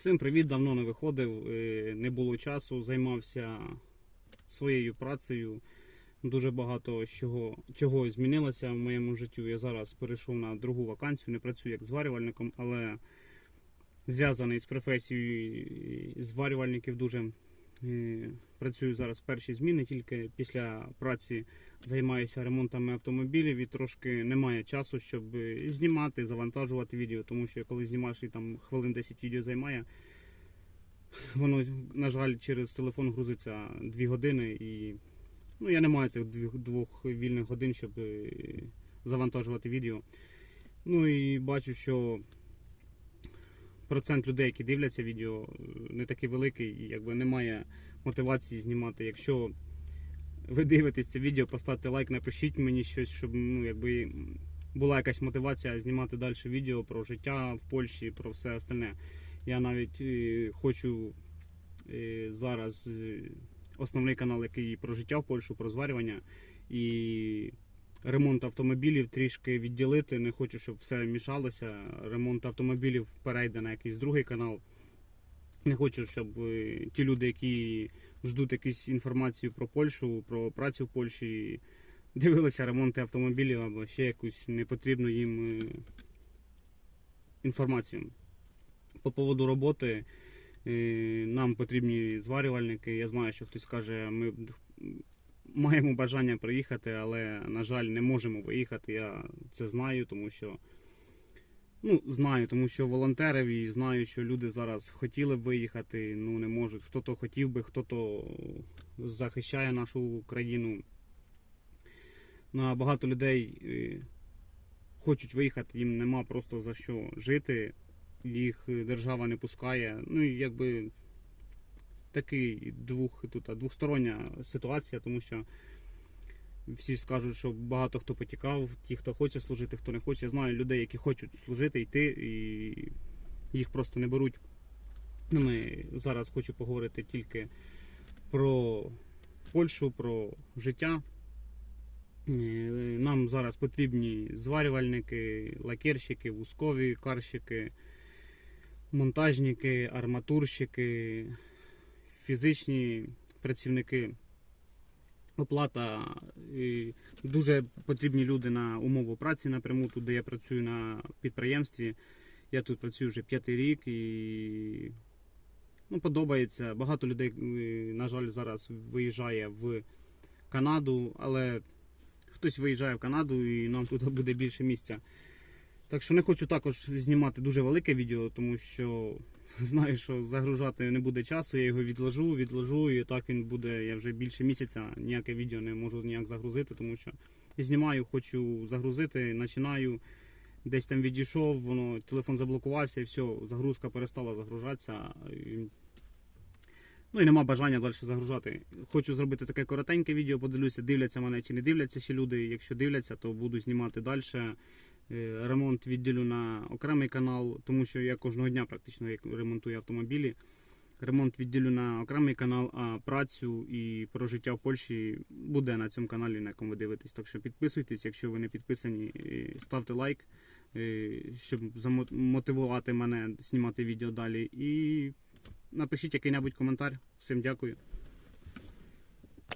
Всім привіт, давно не виходив, е, не було часу, займався своєю працею. Дуже багато чого, чого змінилося в моєму житті. Я зараз перейшов на другу вакансію, не працюю як зварювальником, але зв'язаний з професією зварювальників дуже працюю зараз перші зміни, тільки після праці займаюся ремонтами автомобілів і трошки немає часу, щоб е, знімати, завантажувати відео, тому що коли знімаєш і там хвилин 10 відео займає, воно, на жаль, через телефон грузиться 2 години і ну, я не маю цих двох вільних годин, щоб е, завантажувати відео. Ну і бачу, що процент людей, які дивляться відео, не такий великий, і якби немає мотивації знімати. Якщо ви дивитесь це відео, поставте лайк, напишіть мені щось, щоб ну, якби була якась мотивація знімати далі відео про життя в Польщі, про все остальне. Я навіть е, хочу е, зараз е, основний канал, який про життя в Польщу, про зварювання і ремонт автомобілів трішки відділити. Не хочу, щоб все мішалося. Ремонт автомобілів перейде на якийсь другий канал. Не хочу, щоб е, ті люди, які ждуть якусь інформацію про Польщу, про працю в Польщі, дивилися ремонти автомобілів або ще якусь непотрібну їм е, інформацію. По поводу роботи е, нам потрібні зварювальники. Я знаю, що хтось каже, ми маємо бажання приїхати, але, на жаль, не можемо виїхати. Я це знаю, тому що. Ну, знаю, тому що волонтерів і знаю, що люди зараз хотіли б виїхати, ну не можуть. Хто-то хотів би, хто-то захищає нашу країну. Ну, а багато людей е, хочуть виїхати, їм нема просто за що жити, їх е, держава не пускає. Ну і якби такий двох, тут, двостороння ситуація, тому що всі скажуть, що багато хто потікав, ті, хто хоче служити, хто не хоче. Я знаю людей, які хочуть служити, йти, і їх просто не беруть. Ну, ми зараз хочу поговорити тільки про Польщу, про життя. Е, Нам зараз потрібні зварювальники, лакерщики, вузкові карщики, монтажники, арматурщики, фізичні працівники. Оплата і дуже потрібні люди на умову праці напряму, тут де я працюю на підприємстві. Я тут працюю вже п'ятий рік і ну, подобається. Багато людей, е, на жаль, зараз виїжджає в Канаду, але хтось виїжджає в Канаду і нам тут буде більше місця. Так що не хочу також знімати дуже велике відео, тому що знаю, що загружати не буде часу, я його відложу, відложу, і так він буде. Я вже більше місяця ніяке відео не можу ніяк загрузити, тому що знімаю, хочу загрузити, починаю. Десь там відійшов, воно телефон заблокувався і все, загрузка перестала загружатися. І... Ну і нема бажання далі загружати. Хочу зробити таке коротеньке відео, подивлюся, дивляться мене чи не дивляться ще люди. Якщо дивляться, то буду знімати далі. Е, Ремонт відділю на окремий канал, тому що я кожного дня практично ремонтую автомобілі. Ремонт відділю на окремий канал, а працю і про життя в Польщі буде на цьому каналі, на якому ви дивитесь. Так що підписуйтесь, якщо ви не підписані, ставте лайк, е, щоб замотивувати мене знімати відео далі. І напишіть який-небудь коментар. Всім дякую.